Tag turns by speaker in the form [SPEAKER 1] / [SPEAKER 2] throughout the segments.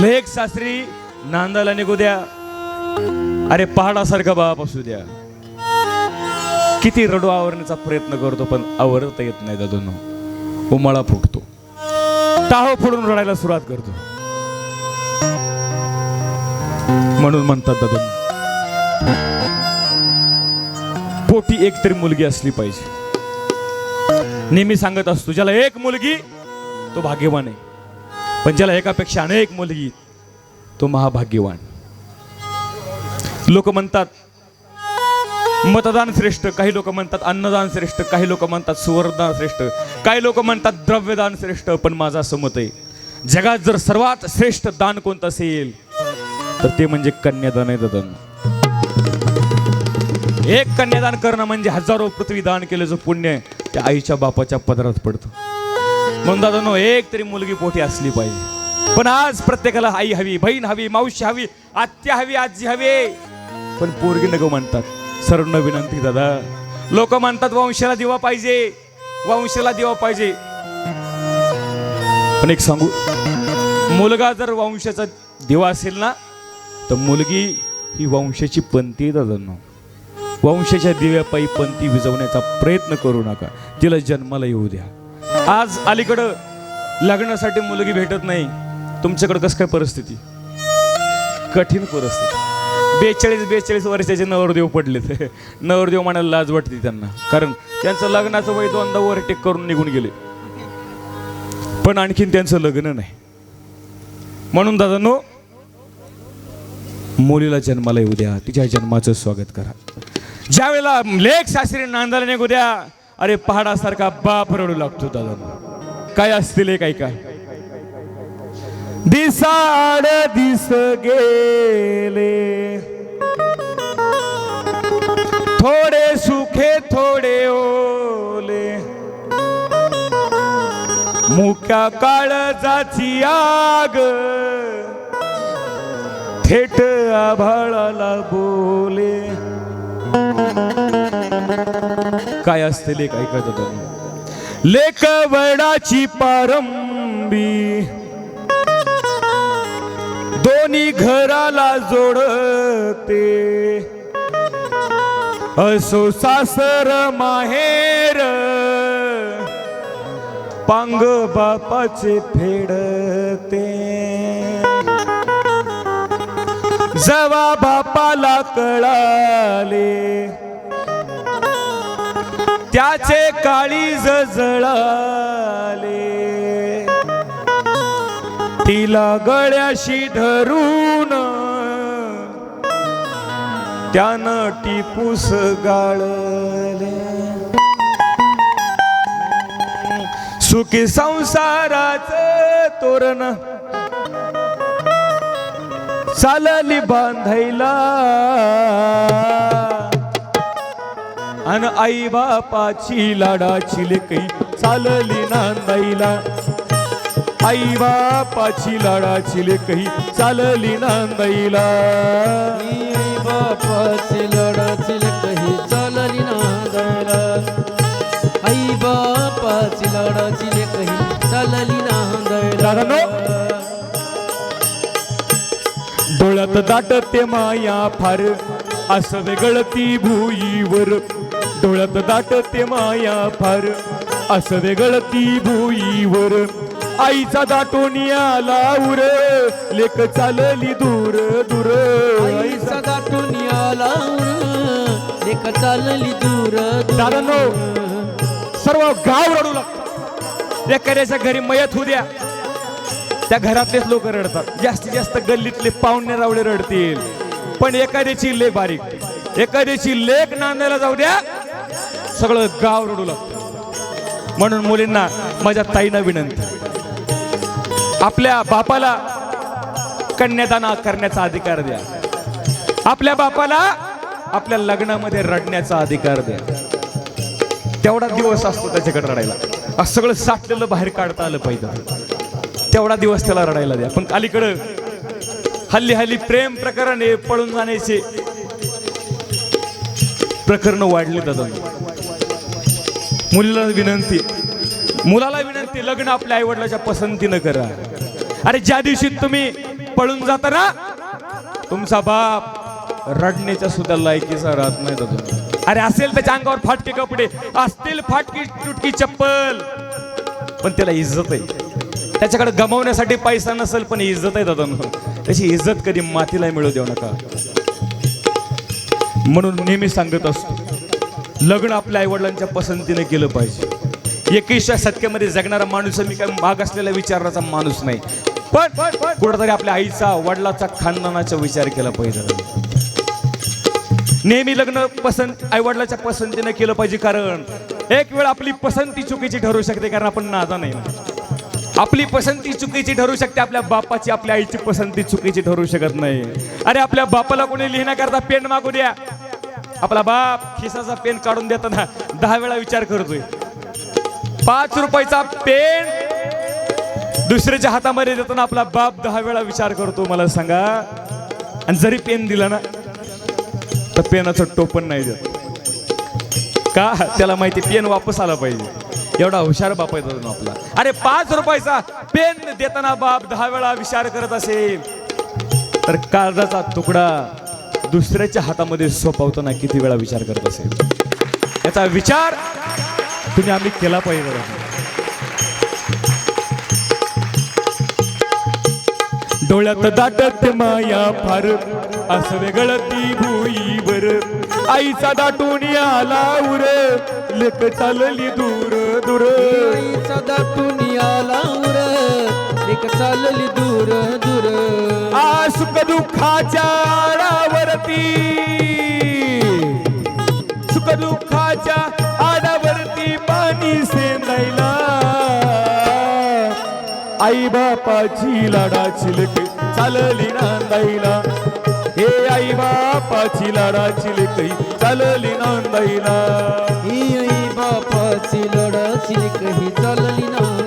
[SPEAKER 1] लेख सासरी नांदाला निघू द्या. अरे पहाडासारखा बाप असू द्या. किती रडू आवरण्याचा प्रयत्न करतो पण आवरता येत नाही दादून उमाळा फुटतो टाहो फोडून रडायला सुरुवात करतो. म्हणून म्हणतात दादून पोटी एक तरी मुलगी असली पाहिजे. नेहमी सांगत असतो ज्याला एक मुलगी तो भाग्यवान आहे. पण ज्याला एकापेक्षा अनेक मुलगी तो महाभाग्यवान. लोक म्हणतात मतदान श्रेष्ठ काही लोक म्हणतात अन्नदान श्रेष्ठ काही लोक म्हणतात सुवर्णदान श्रेष्ठ काही लोक म्हणतात द्रव्यदान श्रेष्ठ पण माझं असं मत आहे जगात जर सर्वात श्रेष्ठ दान कोणतं असेल तर ते म्हणजे कन्यादान आहे दादा. एक कन्यादान करणं म्हणजे हजारो पृथ्वी दान केलं जो पुण्य त्या आईच्या बापाच्या पदरात पडतं. म्हणून दादा एक तरी मुलगी पोटी असली पाहिजे. पण आज प्रत्येकाला आई हवी बहीण हवी मावशी हवी आत्या हवी आजी हवी. पण पोरगी नको म्हणतात. सर्व विनंती दादा. लोक म्हणतात वंशाला दिवा पाहिजे वंशाला दिवा पाहिजे. पण एक सांगू मुलगा जर वंशाचा दिवा असेल ना तर मुलगी ही वंशाची पंथी दादांना. वंशाच्या दिव्यापायी पंथी विजवण्याचा प्रयत्न करू नका. तिला जन्माला येऊ द्या. आज अलीकडं लग्नासाठी मुलगी भेटत नाही. तुमच्याकडं कसं काय परिस्थिती? कठीण परिस्थिती. बेचाळीस बेचाळीस वर्षाचे नवरदेव पडलेत. नवरदेव म्हणायला लाज वाटते त्यांना. कारण त्यांचं लग्नाचं वय दोनदा ओव्हरटेक करून निघून गेले. पण आणखीन त्यांचं लग्न नाही. म्हणून दादांनो मुलीला जन्माला येऊ द्या. तिच्या जन्माचं स्वागत करा. ज्या वेळेला लेख सासरी नांदाला निघू द्या अरे पहाडासारखा बाप रडू लागतो दादा. काय असतील हे काय काय दिसाड दिस गेले. थोडे सुखे थोडे ओले. मुक्या काळजाची आग. थेट आभाळाला बोले. काय असते लेख ऐकत होतो लेख वडाची पारंबी. दोन्ही घराला जोडते. असो सासर माहेर. पांग बापाचे फेडते. जवा बापाला कळाले. त्याचे काळी जळाले तिला गळ्याशी धरून त्यानं टिपूस गाळले. सुखी संसाराच तोरण चालली बांधायला. अन आई बापाची लाडाची लेकई चालली नांदाईला. आई बापाची लाडाची लेकई चालली नांदाईला.
[SPEAKER 2] आई बापाचे लढाचे काही चालली नांदायला आई बापाची लढाची काही चालली. नांदायला
[SPEAKER 1] डोळ्यात दाटते माया फार. असं वेगळती भुईवर डोळ्यात दाटते माया फार असं वेगळती भुईवर. आईचा दाटून आला उर. लेक चालली दूर दूर.
[SPEAKER 2] आईचा दाटून आला लेख चालली दूर
[SPEAKER 1] दादांनो. सर्व गाव रडू लागतं एखाद्याच्या घरी मयत होऊ द्या. त्या घरातलेच लोक रडतात. जास्तीत जास्त गल्लीतले पाहुणे रावळे रडतील. पण एखाद्याची लेख बारीक. एखाद्याची लेख नांदायला जाऊ द्या. सगळं गाव रडू लागतं. म्हणून मुलींना माझ्या ताईनं विनंती. आपल्या बापाला कन्यादान करण्याचा अधिकार द्या. आपल्या बापाला आपल्या लग्नामध्ये रडण्याचा अधिकार द्या. तेवढा दिवस असतो त्याच्याकडे रडायला. असं सगळं साठलेलं बाहेर काढता आलं पाहिजे तेवढा दिवस त्याला रडायला द्या. पण अलीकडं हल्ली हल्ली प्रेम प्रकरणे पळून जाण्याचे प्रकरण वाढले जातात मुलीला विनंती. मुलाला विनंती लग्न आपल्या आईवडिलाच्या पसंतीनं करा. अरे ज्या दिवशी तुम्ही पळून जाता ना तुमचा बाप रडण्याच्या सुद्धा लायकीचा राहत नाही दादा. अरे असेल त्याच्या अंगावर फाटके कपडे असतील फाटकी तुटकी चप्पल पण त्याला इज्जत आहे. त्याच्याकडे गमावण्यासाठी पैसा नसेल पण इज्जत आहे दादा. त्याची इज्जत कधी मातीला मिळू देऊ नका. म्हणून नेहमी सांगत असतो लग्न आपल्या आईवडिलांच्या पसंतीने केलं पाहिजे. एकवीसच्या शतकामध्ये जगणारा माणूस मी काय माग असलेल्या विचाराचा माणूस नाही. पण कुठंतरी आपल्या आईचा वडिलाचा खानदानाचा विचार केला पाहिजे. नेहमी लग्न पसंत आईवडिलाच्या पसंतीने केलं पाहिजे कारण एक वेळ आपली पसंती चुकीची ठरू शकते कारण आपण नादा नाही आपली पसंती चुकीची ठरू शकते आपल्या बापाची आपल्या आईची पसंती चुकीची ठरू शकत नाही. अरे आपल्या बापाला कोणी लिहिण्याकरता पेन मागू द्या. आपला बाप खिसाचा पेन काढून देताना दहा वेळा विचार करतोय. पाच रुपयाचा पेन दुसऱ्याच्या हातामध्ये देताना आपला बाप दहा वेळा विचार करतो मला सांगा. आणि जरी पेन दिला ना तर पेनाचं टोपण नाही देत. का? त्याला माहिती पेन वापस आला पाहिजे. एवढा हुशार बाप आहे आपला. अरे पाच रुपयाचा पेन देताना बाप दहा वेळा विचार करत असेल. तर कागदाचा तुकडा दुसऱ्याच्या हातामध्ये सोपवताना किती वेळा विचार करत असेल? याचा विचार तुम्ही आम्ही केला पाहिजे डोळ्यात दाटत माया फार असं वेगळती भुईवर आईचा दाटून आला उर लेक चालली दूर दूर.
[SPEAKER 2] आईचा दाटून आला एक चालली दूर दूर?
[SPEAKER 1] आ सुख दुःखाच्या आडावरती. सुख दुःखाच्या आडावरती पाणी सेंदायला. आई बापाची लाडाची लेक चालली नांदायला. हे आई बापाची लाडाची लेक चालली नांदायला.
[SPEAKER 2] ही आई बापाची लढाची लेकही चालली नांदायला.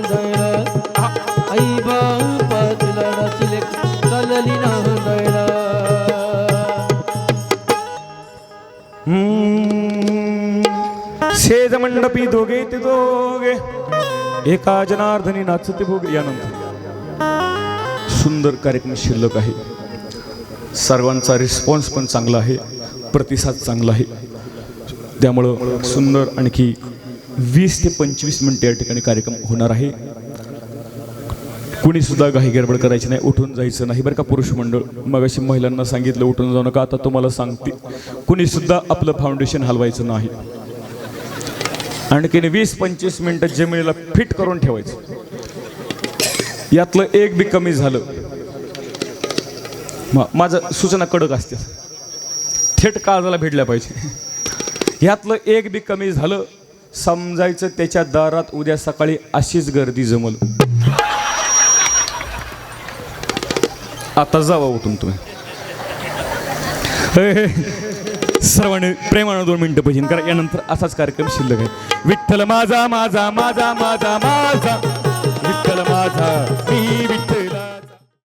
[SPEAKER 2] चालली नांदायला
[SPEAKER 1] हम्म. शेज मंडपी दोघे ते दोघे. एका जनार्दनी नाचते भोग यानंतर सुंदर कार्यक्रम शिल्लक आहे. सर्वांचा रिस्पॉन्स पण चांगला आहे. प्रतिसाद चांगला आहे. त्यामुळं सुंदर आणखी वीस ते पंचवीस मिनटं या ठिकाणी कार्यक्रम होणार आहे. कुणीसुद्धा घाई काही गडबड करायची नाही उठून जायचं नाही. बरं का पुरुष मंडळ मग अशी महिलांना सांगितलं उठून जाऊ नका आता तुम्हाला सांगते. कुणीसुद्धा आपलं फाउंडेशन हलवायचं नाही. आणखीन वीस पंचवीस मिनटं जमिनीला फिट करून ठेवायचं. यातलं एक बी कमी झालं. माझं सूचना कडक असते. थेट काळजाला भेटल्या पाहिजे. यातलं एक बी कमी झालं समजायचं त्याच्या दारात उद्या सकाळी अशीच गर्दी जमल. आता जावा उठून तुम्ही. हे, सर्वांनी प्रेमानं दोन मिनिटं पाहिजे कारण यानंतर असाच कार्यक्रम शिल्लक आहे. विठ्ठल माझा माझा माझा माझा माझा. विठ्ठल माझा मी विठ्ठल.